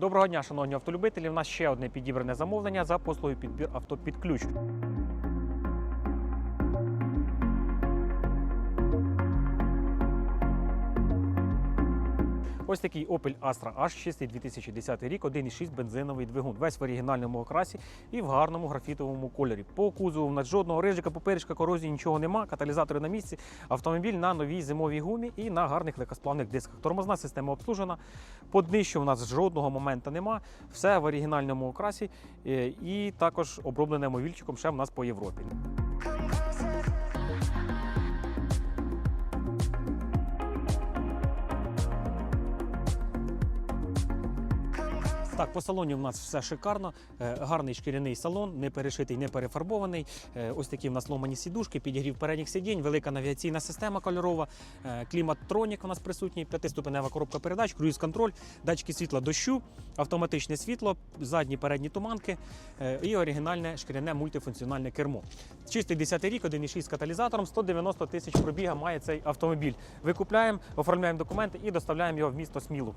Доброго дня, шановні автолюбителі. У нас ще одне підібране замовлення за послугою підбір авто під ключ. Ось такий Opel Astra H6 2010 рік, 1,6 бензиновий двигун. Весь в оригінальному окрасі і в гарному графітовому кольорі. По кузову в нас жодного рижика, поперечка, корозії нічого нема. Каталізатори на місці. Автомобіль на новій зимовій гумі і на гарних легкосплавних дисках. Тормозна система обслужена. По днищу у нас жодного моменту нема. Все в оригінальному окрасі е, і також оброблене мовільчиком ще в нас по Європі. Так, по салоні у нас все шикарно. Е, Гарний шкіряний салон, не перешитий, не перефарбований. Е, Ось такі в нас ломані сідушки, підігрів передніх сидінь, велика навігаційна система кольорова, е, клімат-тронік у нас присутній, п'ятиступенева коробка передач, круїз-контроль, датчики світла дощу, автоматичне світло, задні передні туманки і оригінальне шкіряне мультифункціональне кермо. Чистий 10 рік, 1,6 з каталізатором, 190 тисяч пробіга має цей автомобіль. Викупляємо, оформляємо документи і доставляємо його в місто Смілу.